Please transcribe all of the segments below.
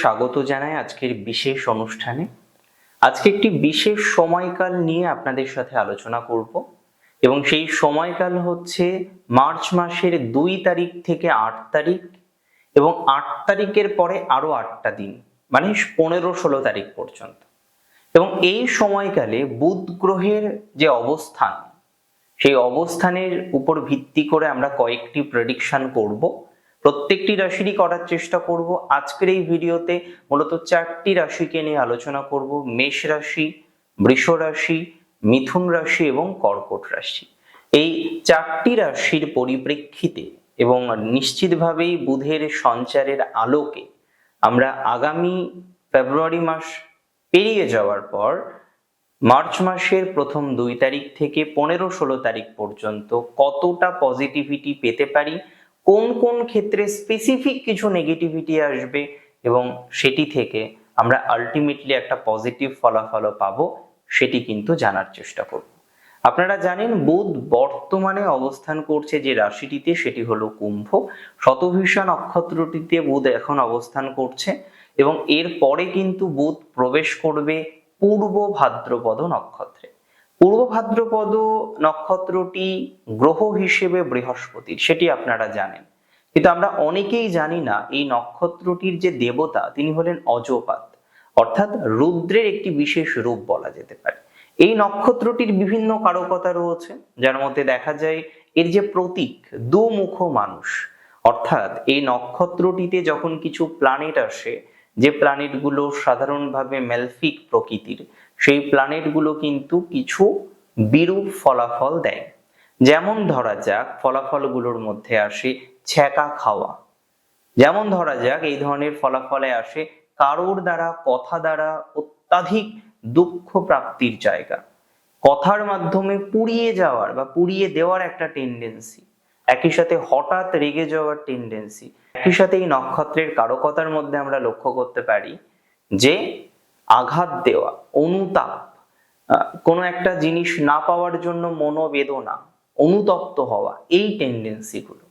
স্বাগত জানাই আজকের বিশেষ অনুষ্ঠানে। আজকে একটি বিশেষ সময়কাল নিয়ে আপনাদের সাথে আলোচনা করব এবং সেই সময়কাল হচ্ছে মার্চ মাসের দুই তারিখ থেকে আট তারিখ এবং আট তারিখের পরে আরও আটটা দিন মানে পনেরো ষোলো তারিখ পর্যন্ত। এবং এই সময়কালে বুধ গ্রহের যে অবস্থান, সেই অবস্থানের উপর ভিত্তি করে আমরা কয়েকটি প্রেডিকশন করব। প্রত্যেকটি রাশিরই করার চেষ্টা করব। আজকের এই ভিডিওতে মূলত চারটি রাশিকে নিয়ে আলোচনা করব। মেষ রাশি, বৃষ রাশি, মিথুন রাশি এবং কর্কট রাশি। এই চারটি রাশির পরিপ্রেক্ষিতে এবং নিশ্চিতভাবেই বুধের সঞ্চারের আলোকে আমরা আগামী ফেব্রুয়ারি মাস পেরিয়ে যাওয়ার পর মার্চ মাসের প্রথম দুই তারিখ থেকে পনেরো ষোলো তারিখ পর্যন্ত কতটা পজিটিভিটি পেতে পারি কোন কোন ক্ষেত্রে স্পেসিফিক কিছু নেগেটিভিটি আসবে এবং সেটি থেকে আমরা আলটিমেটলি একটা পজিটিভ ফলাফলও পাবো, সেটি কিন্তু জানার চেষ্টা করব। আপনারা জানেন বুধ বর্তমানে অবস্থান করছে যে রাশিটিতে, সেটি হলো কুম্ভ। শতভিষা নক্ষত্রটিতে বুধ এখন অবস্থান করছে এবং এর পরে কিন্তু বুধ প্রবেশ করবে পূর্ব ভাদ্রপদ নক্ষত্রে। পূর্ব ভাদ্রপদ নক্ষত্রটি গ্রহ হিসেবে বৃহস্পতির সেটি আপনারা জানেন। কিন্তু আমরা অনেকেই জানি না এই নক্ষত্রটির যে দেবতা, তিনি হলেন অজপাত, অর্থাৎ রুদ্রের একটি বিশেষ রূপ বলা যেতে পারে। এই নক্ষত্রটির বিভিন্ন কারকতা রয়েছে, যার মধ্যে দেখা যায় এর যে প্রতীক, দুমুখ মানুষ। অর্থাৎ এই নক্ষত্রটিতে যখন কিছু প্ল্যানেট আসে, যে প্ল্যানেটগুলো সাধারণভাবে ম্যালফিক প্রকৃতির সেই প্ল্যানেটগুলো কিন্তু কিছু বিরূপ ফলাফল দেয়। যেমন ধরা যাক, ফলাফলগুলোর মধ্যে আসে ছ্যাঁকা খাওয়া। যেমন ধরা যাক, এই ধরনের ফলাফলে আসে কারোর দ্বারা, কথা দ্বারা অত্যাধিক দুঃখ প্রাপ্তির জায়গা। কথার মাধ্যমে পুড়িয়ে যাওয়ার বা পুড়িয়ে দেওয়ার একটা টেন্ডেন্সি একই সাথে হঠাৎ রেগে যাওয়ার টেন্ডেন্সি একই সাথে এই নক্ষত্রের কারকতার মধ্যে আমরা লক্ষ্য করতে পারি যে আঘাত দেওয়া, অনুতাপ কোনো একটা জিনিস না পাওয়ার জন্য মনোবেদনা, অনুতপ্ত হওয়া, এই টেন্ডেন্সিগুলো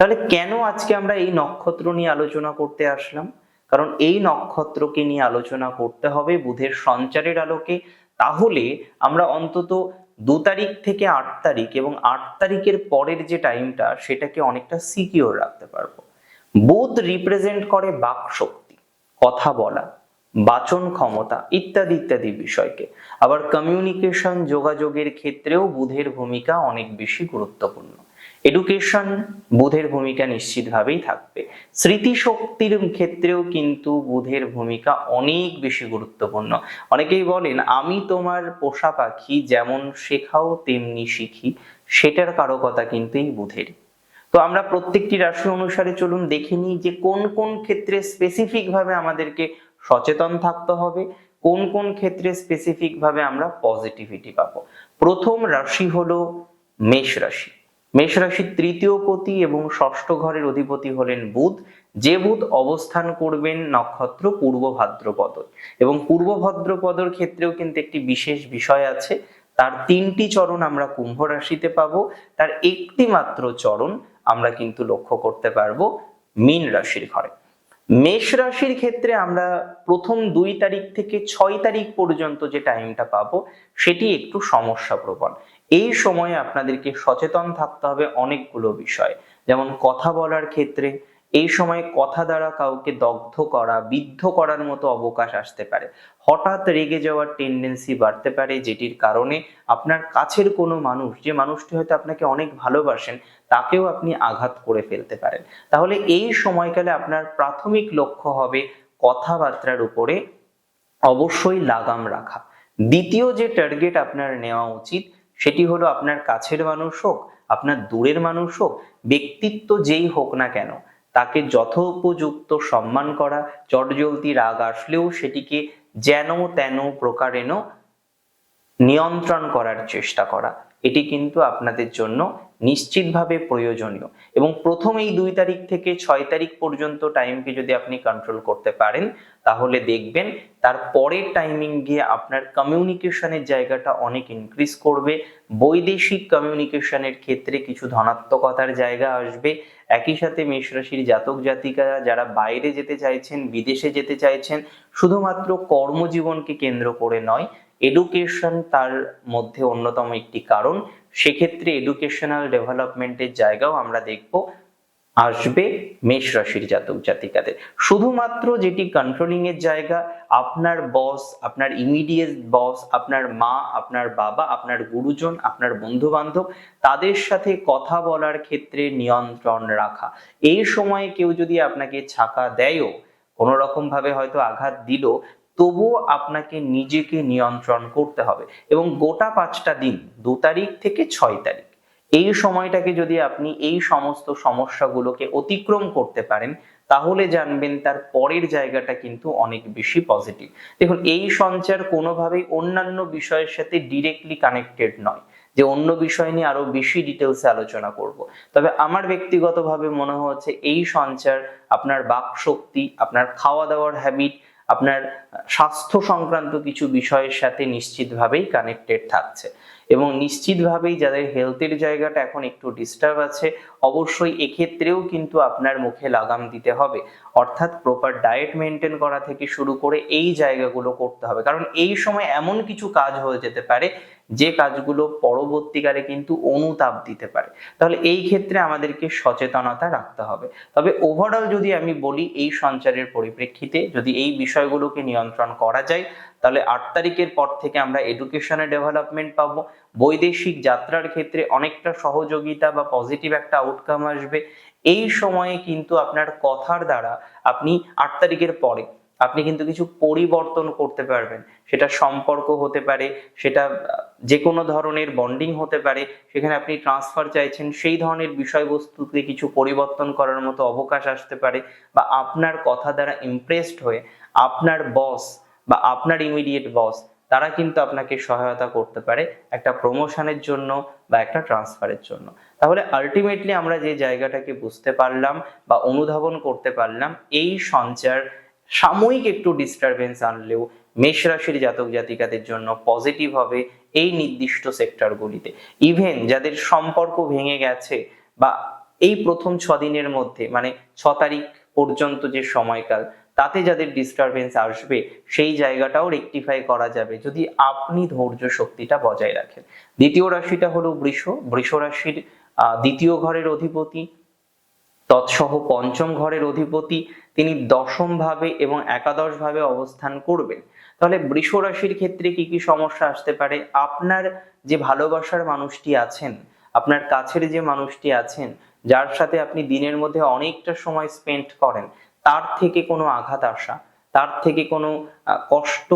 তাহলে কেন আজকে আমরা এই নক্ষত্র নিয়ে আলোচনা করতে আসলাম? কারণ এই নক্ষত্রকে নিয়ে আলোচনা করতে হবে বুধের সঞ্চারের আলোকে। তাহলে আমরা অন্তত দু তারিখ থেকে আট তারিখ এবং আট তারিখের পরের যে টাইমটা, সেটাকে অনেকটা সিকিওর রাখতে পারব। বুধ রিপ্রেজেন্ট করে বাক শক্তি কথা বলা। বাচন ক্ষমতা ইত্যাদি ইত্যাদি বিষয়কে। আবার কমিউনিকেশন যোগাযোগের ক্ষেত্রেও বুধের ভূমিকা অনেক বেশি গুরুত্বপূর্ণ। এডুকেশন বুধের ভূমিকা নিশ্চিতভাবেই থাকবে। স্মৃতিশক্তির ক্ষেত্রেও কিন্তু বুধের ভূমিকা অনেক বেশি গুরুত্বপূর্ণ। অনেকেই বলেন, আমি তোমার পোষা পাখি যেমন শেখাও, তেমনি শিখি। সেটার কারকতা কিন্তু এই বুধের তো আমরা প্রত্যেকটি রাশি অনুসারে চলুন দেখে নিই যে কোন কোন ক্ষেত্রে স্পেসিফিক ভাবে আমাদেরকে সচেতন থাকতে হবে। কোন কোন ক্ষেত্রে স্পেসিফিক ভাবে আমরা পজিটিভিটি পাবো? প্রথম রাশি হলো মেষ রাশি। মেষ রাশির তৃতীয় পতি এবং ষষ্ঠ ঘরের অধিপতি হলেন বুধ। যে বুধ অবস্থান করবেন নক্ষত্র পূর্ব ভাদ্রপদ। এবং পূর্ব ভাদ্রপদর ক্ষেত্রেও কিন্তু একটি বিশেষ বিষয় আছে। তার তিনটি চরণ আমরা কুম্ভ রাশিতে পাবো। তার একটি মাত্র চরণ আমরা কিন্তু লক্ষ্য করতে পারব মীন রাশির ঘরে। মেষ রাশির ক্ষেত্রে আমরা প্রথম দুই তারিখ থেকে ছয় তারিখ পর্যন্ত যে টাইমটা পাবো, সেটি একটু সমস্যা প্রবণ। এই সময়ে আপনাদেরকে সচেতন থাকতে হবে অনেকগুলো বিষয়। যেমন কথা বলার ক্ষেত্রে এই সময় কথা দ্বারা কাউকে দগ্ধ করা, বিদ্ধ করার মতো অবকাশ আসতে পারে। হঠাৎ রেগে যাওয়ার টেন্ডেন্সি বাড়তে পারে যেটির কারণে আপনার কাছের কোনো মানুষ, যে মানুষটি হয়তো আপনাকে অনেক ভালোবাসেন, তাকেও আপনি আঘাত করে ফেলতে পারেন। তাহলে এই সময়কালে আপনার প্রাথমিক লক্ষ্য হবে কথাবার্তার উপরে অবশ্যই লাগাম রাখা। দ্বিতীয় যে টার্গেট আপনার নেওয়া উচিত, সেটি হলো আপনার কাছের মানুষ হোক, আপনার দূরের মানুষ হোক, ব্যক্তিত্ব যেই হোক না কেন তাকে যথোপযুক্ত সম্মান করা চটজলতি রাগ আসলেও সেটিকে যেন তেন প্রকারেণ নিয়ন্ত্রণ করার চেষ্টা করা। এটি কিন্তু আপনাদের জন্য নিশ্চিতভাবে প্রয়োজনীয়। এবং প্রথম এই দুই তারিখ থেকে ছয় তারিখ পর্যন্ত টাইমকে যদি আপনি কন্ট্রোল করতে পারেন, তাহলে দেখবেন তার পরের টাইমিং গিয়ে আপনার কমিউনিকেশনের জায়গাটা অনেক ইনক্রিজ করবে। বৈদেশিক কমিউনিকেশনের ক্ষেত্রে কিছু ধনাত্মকতার জায়গা আসবে। একই সাথে মেষ রাশির জাতক জাতিকারা যারা বাইরে যেতে চাইছেন, বিদেশে যেতে চাইছেন, শুধুমাত্র কর্মজীবনকে কেন্দ্র করে নয় এডুকেশন তার মধ্যে অন্যতম একটি কারণ। সেক্ষেত্রে এডুকেশনাল ডেভেলপমেন্টের জায়গাও আমরা দেখব আসবে মেষ রাশির জাতক জাতিকাদের। শুধুমাত্র যেটি কন্ট্রোলিং এর জায়গা, আপনার বস আপনার ইমিডিয়েট বস আপনার মা, আপনার বাবা, আপনার গুরুজন, আপনার বন্ধু বান্ধব তাদের সাথে কথা বলার ক্ষেত্রে নিয়ন্ত্রণ রাখা। এই সময়ে কেউ যদি আপনাকে ছাকা দেয়ও কোনো রকম ভাবে হয়তো আঘাত দিল তবুও আপনাকে নিজেকে নিয়ন্ত্রণ করতে হবে এবং গোটা পাঁচটা দিন, দু তারিখ থেকে ছয় তারিখ, এই সময়টাকে যদি আপনি এই সমস্ত সমস্যাগুলোকে অতিক্রম করতে পারেন, তাহলে জানবেন তার পরের জায়গাটা কিন্তু অনেক বেশি পজিটিভ। দেখুন, এই সঞ্চার কোনোভাবেই অন্যান্য বিষয়ের সাথে ডিরেক্টলি কানেক্টেড নয়, যে অন্য বিষয় নিয়ে আরও বেশি ডিটেলসে আলোচনা করব। তবে আমার ব্যক্তিগতভাবে মনে হচ্ছে এই সঞ্চার আপনার বাক শক্তি আপনার খাওয়া দাওয়ার হ্যাবিট আপনার স্বাস্থ্য সংক্রান্ত কিছু বিষয়ের সাথে নিশ্চিতভাবেই কানেক্টেড থাকছে। এবং নিশ্চিতভাবেই যাদের হেলথের জায়গাটা এখন একটু ডিস্টার্ব আছে, অবশ্যই এক্ষেত্রেও কিন্তু আপনার মুখে লাগাম দিতে হবে। অর্থাৎ প্রপার ডায়েট মেনটেন করা থেকে শুরু করে এই জায়গাগুলো করতে হবে। কারণ এই সময় এমন কিছু কাজ হয়ে যেতে পারে, যে কাজগুলো পরবর্তীকালে কিন্তু অনুতাপ দিতে পারে। তাহলে এই ক্ষেত্রে আমাদেরকে সচেতনতা রাখতে হবে। তবে ওভারঅল যদি আমি বলি এই সঞ্চারের পরিপ্রেক্ষিতে, যদি এই বিষয়গুলোকে নিয়ন্ত্রণ করা যায়, তাহলে আট তারিখের পর থেকে আমরা এডুকেশনে ডেভেলপমেন্ট পাবো। বৈদেশিক যাত্রার ক্ষেত্রে অনেকটা সহযোগিতা বা পজিটিভ একটা আউটকাম আসবে। এই সময়ে কিন্তু আপনার কথার দ্বারা আপনি আট তারিখের পরে আপনি কিন্তু কিছু পরিবর্তন করতে পারবেন। সেটা সম্পর্ক হতে পারে, সেটা যে কোনো ধরনের বন্ডিং হতে পারে, সেখানে আপনি ট্রান্সফার চাইছেন, সেই ধরনের বিষয়বস্তুতে কিছু পরিবর্তন করার মতো অবকাশ আসতে পারে বা আপনার কথা দ্বারা ইমপ্রেসড হয়ে আপনার বস বা আপনার ইমিডিয়েট বস তারা কিন্তু আপনাকে সহায়তা করতে পারে একটা প্রমোশনের জন্য বা একটা ট্রান্সফারের জন্য। তাহলে আলটিমেটলি আমরা যে জায়গাটাকে বুঝতে পারলাম বা অনুধাবন করতে পারলাম, এই সঞ্চার সাময়িক একটু ডিস্টারবেন্স আনলেও মেষ রাশির জাতক জাতিকাদের জন্য পজিটিভ হবে এই নির্দিষ্ট সেক্টরগুলিতে ইভেন যাদের সম্পর্ক ভেঙে গেছে বা এই প্রথম ছদিনের মধ্যে মানে ছ তারিখ পর্যন্ত যে সময়কাল তাতে যাদের ডিস্টারবেন্স আসবে, সেই জায়গাটাও রেকটিফাই করা যাবে যদি আপনি ধৈর্য শক্তিটা বজায় রাখেন। দ্বিতীয় রাশিটা হলো বৃষ। বৃষ রাশির দ্বিতীয় ঘরের অধিপতি, তৎসহ পঞ্চম ঘরের অধিপতি, তিনি দশম ভাবে এবং একাদশ ভাবে অবস্থান করবেন। তাহলে বৃষ রাশির ক্ষেত্রে কি কি সমস্যা আসতে পারে? আপনার যে ভালোবাসার মানুষটি আছেন, আপনার কাছের যে মানুষটি আছেন, যার সাথে আপনি দিনের মধ্যে অনেকটা সময় স্পেন্ড করেন তার থেকে কোনো আঘাত আসা, তার থেকে কোনো কষ্ট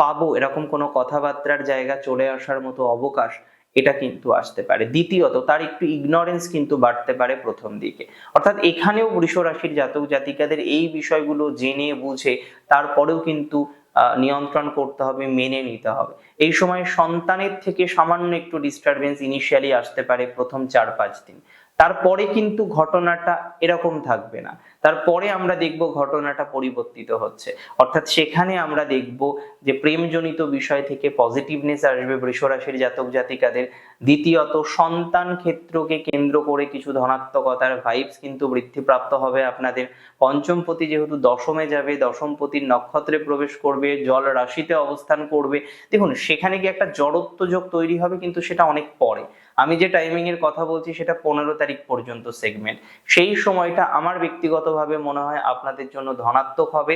পাবো এরকম কোনো কথাবার্তার জায়গা চলে আসার মতো অবকাশ এটা কিন্তু আসতে পারে। দ্বিতীয়ত, তার একটু ইগনোরেন্স কিন্তু বাড়তে পারে প্রথম দিকে। অর্থাৎ এখানেও বৃষ রাশির জাতক জাতিকাদের এই বিষয়গুলো জেনে বুঝে তারপরেও কিন্তু নিয়ন্ত্রণ করতে হবে, মেনে নিতে হবে। এই সময় সন্তানের থেকে সামান্য একটু ডিস্টারবেন্স ইনিশিয়ালি আসতে পারে প্রথম চার পাঁচ দিন। তারপরে কিন্তু ঘটনাটা এরকম থাকবে না। তারপরে আমরা দেখব ঘটনাটা পরিবর্তিত হচ্ছে। অর্থাৎ সেখানে আমরা দেখব যে প্রেমজনিত বিষয় থেকে পজিটিভনেস আসবে বৃষরাশির জাতক জাতিকাদের। দ্বিতীয়ত, সন্তান ক্ষেত্রকে কেন্দ্র করে কিছু ধনাত্মকতার ভাইবস কিন্তু বৃদ্ধিপ্রাপ্ত হবে আপনাদের। পঞ্চমপতি যেহেতু দশমে যাবে, দশমপতির নক্ষত্রে প্রবেশ করবে, জল রাশিতে অবস্থান করবে। দেখুন, সেখানে কি একটা জড়ত্ব যোগ তৈরি হবে কিন্তু সেটা অনেক পরে। আমি যে টাইমিং এর কথা বলছি সেটা পনেরো তারিখ পর্যন্ত সেগমেন্ট সেই সময়টা আমার ব্যক্তিগতভাবে মনে হয় আপনাদের জন্য ধনাত্মক হবে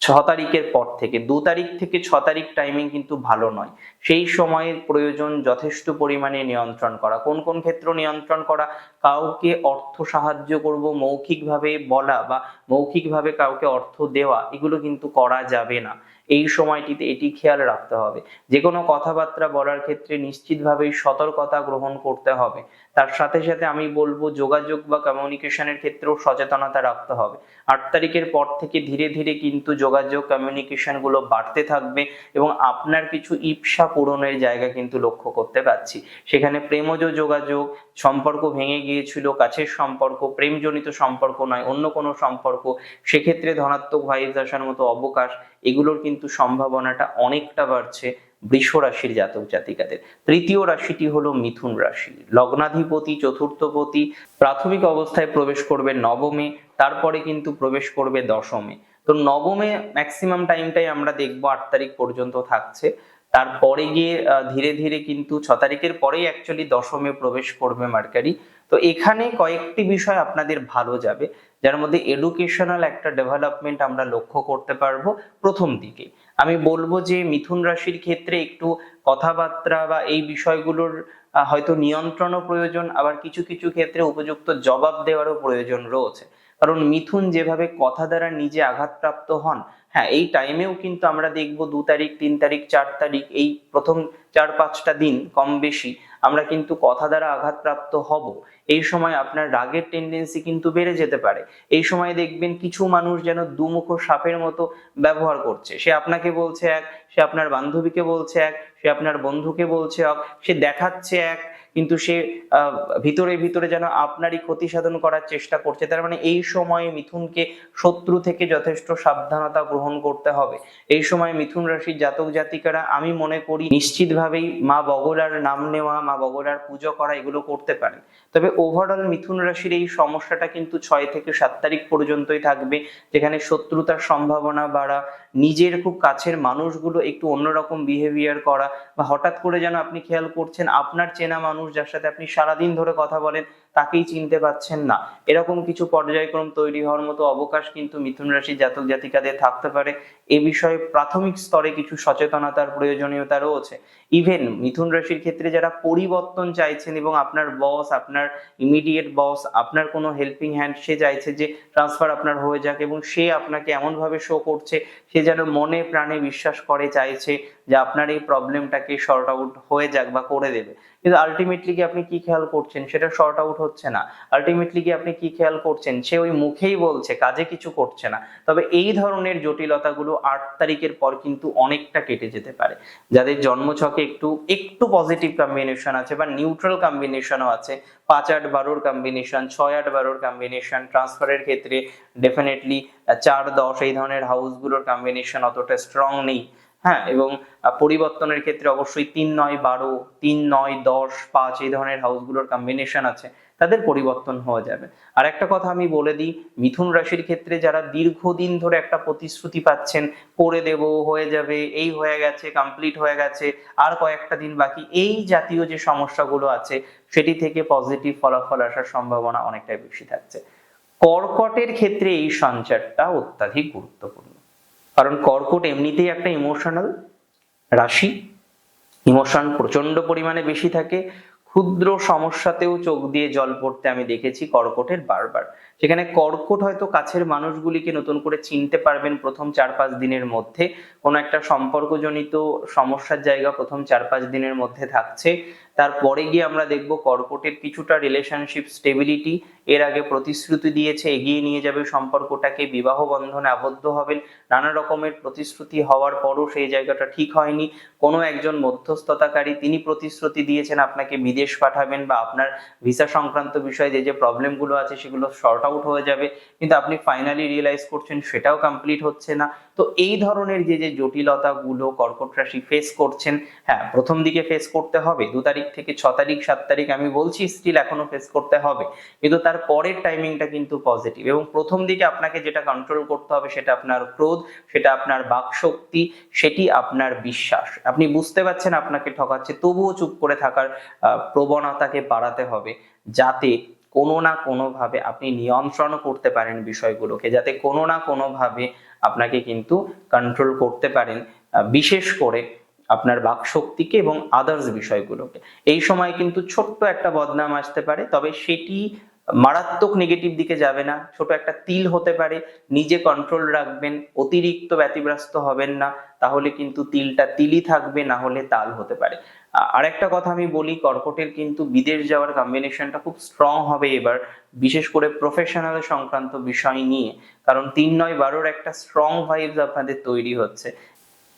ছ তারিখের পর থেকে, দু তারিখ থেকে ছ তারিখ টাইমিং কিন্তু ভালো নয়। সেই সময়ের প্রয়োজন যথেষ্ট পরিমাণে নিয়ন্ত্রণ করা। কোন কোন ক্ষেত্র নিয়ন্ত্রণ করা? কাউকে অর্থ সাহায্য করব মৌখিকভাবে বলা বা মৌখিকভাবে কাউকে অর্থ দেওয়া, এগুলো কিন্তু করা যাবে না। এই সময়টিতে এটি খেয়াল রাখতে হবে। যে কোনো কথাবার্তা বলার ক্ষেত্রে নিশ্চিতভাবেই সতর্কতা গ্রহণ করতে হবে। তার সাথে সাথে আমি বলব যোগাযোগ বা কমিউনিকেশনের ক্ষেত্রেও সচেতনতা রাখতে হবে। আট তারিখের পর থেকে ধীরে ধীরে কিন্তু যোগাযোগ কমিউনিকেশনগুলো বাড়তে থাকবে এবং আপনার কিছু ইপসা পূরণের জায়গা কিন্তু লক্ষ্য করতে পারছি। সেখানে প্রেমজ যোগাযোগ, সম্পর্ক ভেঙে গিয়েছিল, কাছের সম্পর্ক, প্রেমজনিত সম্পর্ক নয়, অন্য কোনো সম্পর্ক। সেক্ষেত্রে ধনাত্মক ভাইবস আসার মতো অবকাশ, এগুলোর কিন্তু সম্ভাবনাটা অনেকটা বাড়ছে। বৃষ রাশির জাতক জাতিকাদের। তৃতীয় রাশিটি হলো মিথুন রাশি। লগ্নাধিপতি, চতুর্থপতি প্রাথমিক অবস্থায় প্রবেশ করবে নবমে, তারপরে কিন্তু প্রবেশ করবে দশমে। তো নবমে ম্যাক্সিমাম টাইমটাই আমরা দেখব আট তারিখ পর্যন্ত থাকছে। তারপরে গিয়ে ধীরে ধীরে কিন্তু ছ তারিখের পরেই অ্যাকচুয়ালি দশমে প্রবেশ করবে মার্কারি। তো এখানে কয়েকটি বিষয় আপনাদের ভালো যাবে। যার মধ্যে এডুকেশনাল একটা ডেভেলপমেন্ট আমরা লক্ষ্য করতে পারব প্রথম দিকে। আমি বলব যে মিথুন রাশির ক্ষেত্রে একটু কথাবার্তা বা এই বিষয়গুলোর হয়তো নিয়ন্ত্রণও প্রয়োজন, আবার কিছু কিছু ক্ষেত্রে উপযুক্ত জবাব দেওয়ারও প্রয়োজন রয়েছে। কারণ মিথুন যেভাবে কথা দ্বারা নিজে আঘাতপ্রাপ্ত হন হ্যাঁ এই টাইমেও কিন্তু আমরা দেখব দু তারিখ, তিন তারিখ, চার তারিখ, এই প্রথম চার পাঁচটা দিন কম বেশি আমরা কিন্তু কথা দ্বারা আঘাতপ্রাপ্ত হব। এই সময় আপনার রাগের টেন্ডেন্সি কিন্তু বেড়ে যেতে পারে। এই সময় দেখবেন কিছু মানুষ যেন দুমুখ সাপের মতো ব্যবহার করছে। সে আপনাকে বলছে এক, সে আপনার বান্ধবীকে বলছে এক, সে আপনার বন্ধুকে বলছে এক সে দেখাচ্ছে এক কিন্তু সে ভিতরে ভিতরে যেন আপনারই ক্ষতি সাধন করার চেষ্টা করছে, তার মানে এই সময়ে মিথুনকে শত্রু থেকে যথেষ্ট সাবধানতা গ্রহণ করতে হবে। এই সময় মিথুন রাশির জাতক জাতিকারা, আমি মনে করি নিশ্চিতভাবেই মা বগলার নাম নেওয়া, মা বগলার পুজো করা এগুলো করতে পারেন তবে ওভারঅল মিথুন রাশির এই সমস্যাটা কিন্তু ছয় থেকে সাত তারিখ পর্যন্তই থাকবে, যেখানে শত্রুতার সম্ভাবনা বাড়া নিজের খুব কাছের মানুষগুলো একটু অন্যরকম বিহেভিয়ার করা বা হঠাৎ করে যেন আপনি খেয়াল করছেন আপনার চেনা মানুষ যার সাথে আপনি সারাদিন ধরে কথা বলেন তাকেই চিনতে পাচ্ছেন না। এরকম কিছু পর্যায়ক্রম তৈরি হওয়ার মতো অবকাশ কিন্তু মিথুন রাশির জাতক জাতিকাদের থাকতে পারে। এ বিষয়ে প্রাথমিক স্তরে কিছু সচেতনতার প্রয়োজনীয়তা রয়েছে। ইভেন মিথুন রাশির ক্ষেত্রে যারা পরিবর্তন চাইছেন এবং আপনার বস আপনার ইমিডিয়েট বস আপনার কোনো হেল্পিং হ্যান্ড সে চাইছে যে ট্রান্সফার আপনার হয়ে যাক এবং সে আপনাকে এমনভাবে শো করছে, সে যেন মনে প্রাণে বিশ্বাস করে চাইছে। যে আপনার এই প্রবলেমটাকে শর্ট আউট হয়ে যাক বা করে দেবে। কিন্তু আলটিমেটলি কি আপনি কি খেয়াল করছেন? সেটা শর্ট আউট হচ্ছে না। আলটিমেটলি কি আপনি কি খেয়াল করছেন? সে ওই মুখেই বলছে, কাজে কিছু করছে না। তবে এই ধরনের জটিলতাগুলো আট তারিখের পর কিন্তু অনেকটা কেটে যেতে পারে। যাদের জন্মছকে একটু একটু পজিটিভ কম্বিনেশন আছে বা নিউট্রাল কম্বিনেশনও আছে, পাঁচ আট বারোর কম্বিনেশন ছয় আট বারোর কম্বিনেশন ট্রান্সফারের ক্ষেত্রে ডেফিনেটলি চার দশ এই ধরনের হাউসগুলোর কম্বিনেশন অতটা স্ট্রং নেই। হ্যাঁ এবং পরিবর্তনের ক্ষেত্রে অবশ্যই তিন নয় বারো, তিন নয় দশ পাঁচ এই ধরনের হাউসগুলোর কম্বিনেশন আছে, তাদের পরিবর্তন হওয়া যাবে। আর একটা কথা আমি বলে দিই, মিথুন রাশির ক্ষেত্রে যারা দীর্ঘদিন ধরে একটা প্রতিশ্রুতি পাচ্ছেন, করে দেব, হয়ে যাবে, এই হয়ে গেছে কমপ্লিট হয়ে গেছে, আর কয়েকটা দিন বাকি, এই জাতীয় যে সমস্যাগুলো আছে, সেটি থেকে পজিটিভ ফলাফল আসার সম্ভাবনা অনেকটাই বেশি থাকছে। কর্কটের ক্ষেত্রে এই সঞ্চারটা অত্যাধিক গুরুত্বপূর্ণ। কারণ কর্কট এমনিতেই একটা ইমোশনাল রাশি। ইমোশন প্রচণ্ড পরিমাণে বেশি থাকে। ক্ষুদ্র সমস্যাতেও চোখ দিয়ে জল পড়তে আমি দেখেছি কর্কটের বারবার। সেখানে কর্কট হয়তো কাছের মানুষগুলিকে নতুন করে চিনতে পারবেন প্রথম চার পাঁচ দিনের মধ্যে। কোনো একটা সম্পর্কজনিত সমস্যার জায়গা প্রথম চার পাঁচ দিনের মধ্যে থাকছে। তারপরে গিয়ে আমরা দেখব কর্কটের কিছুটা রিলেশনশিপ স্টেবিলিটি এর আগে প্রতিশ্রুতি দিয়েছে, এগিয়ে নিয়ে যাবে সম্পর্কটাকে, বিবাহ বন্ধনে আবদ্ধ হবেন, নানা রকমের প্রতিশ্রুতি হওয়ার পরও সেই জায়গাটা ঠিক হয়নি। কোনো একজন মধ্যস্থতাকারী তিনি প্রতিশ্রুতি দিয়েছেন আপনাকে বিদেশ পাঠাবেন বা আপনার ভিসা সংক্রান্ত বিষয়ে যে যে প্রবলেমগুলো আছে সেগুলো শর্ট আউট হয়ে যাবে, কিন্তু আপনি ফাইনালি রিয়েলাইজ করছেন সেটাও কমপ্লিট হচ্ছে না। তো এই ধরনের যে যে জটিলতাগুলো কর্কট রাশি ফেস করছেন হ্যাঁ প্রথম দিকে ফেস করতে হবে, দু তারিখ থেকে ছ তারিখ, সাত তারিখ আমি বলছি স্টিল এখনও ফেস করতে হবে, কিন্তু তার পরের টাইমিংটা কিন্তু পজিটিভ এবং প্রথম দিকে আপনাকে যেটা কন্ট্রোল করতে হবে সেটা আপনার ক্রোধ, সেটা আপনার বাকশক্তি, সেটি আপনার বিশ্বাস। আপনি বুঝতে পারছেন আপনাকে ঠকাচ্ছে, তবুও চুপ করে থাকার প্রবণতাকে বাড়াতে হবে, যাতে কোনো না কোনোভাবে আপনি নিয়ন্ত্রণ করতে পারেন বিষয়গুলোকে, যাতে কোনো না কোনোভাবে আপনাকে কিন্তু কন্ট্রোল করতে পারেন বিশেষ করে আপনার বাকশক্তিকে এবং আদার্স বিষয়গুলোকে। এই সময় কিন্তু ছোট্ট একটা বদনাম আসতে পারে, তবে সেটি মারাত্মক নেগেটিভ দিকে যাবে না। ছোট একটা তিল হতে পারে, নিজে কন্ট্রোল রাখবেন, অতিরিক্ত ব্যতিব্যস্ত হবেন না, তাহলে কিন্তু তিলটা তিলই থাকবে, না হলে তাল হতে পারে। আ- আরেকটা কথা আমি বলি, কর্কটের কিন্তু বিদেশ যাওয়ার কম্বিনেশনটা খুব স্ট্রং হবে এবার, বিশেষ করে প্রফেশনাল সংক্রান্ত বিষয় নিয়ে। কারণ তিন নয় বারোর একটা স্ট্রং ভাইবস আপনাদের তৈরি হচ্ছে।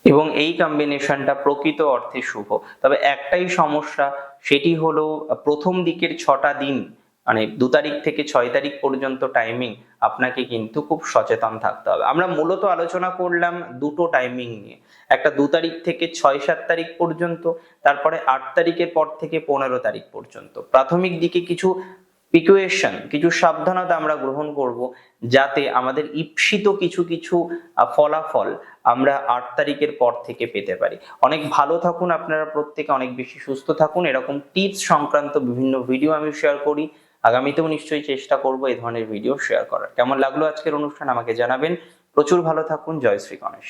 এবং এই কম্বিনেশনটা প্রকৃত অর্থে শুভ। তবে একটাই সমস্যা, সেটি হলো, প্রথম দিকের ছটা দিন মানে দু তারিখ থেকে ছয় তারিখ পর্যন্ত টাইমিং আপনাকে কিন্তু খুব সচেতন থাকতে হবে। আমরা মূলত আলোচনা করলাম দুটো টাইমিং নিয়ে। একটা দু তারিখ থেকে ছয় সাত তারিখ পর্যন্ত, তারপরে আট তারিখের পর থেকে পনেরো তারিখ পর্যন্ত। প্রাথমিক দিকে কিছু প্রিকুয়েশন কিছু সাবধানতা আমরা গ্রহণ করব যাতে আমাদের ঈপ্সিত কিছু কিছু ফলাফল আমরা আট তারিখের পর থেকে পেতে পারি। অনেক ভালো থাকুন আপনারা প্রত্যেকে, অনেক বেশি সুস্থ থাকুন। এরকম টিপস সংক্রান্ত বিভিন্ন ভিডিও আমি শেয়ার করি। আগামীতেও নিশ্চয়ই চেষ্টা করব এই ধরনের ভিডিও শেয়ার করার। কেমন লাগল আজকের অনুষ্ঠান আমাকে জানাবেন। প্রচুর ভালো থাকুন। জয় শ্রী গণেশ।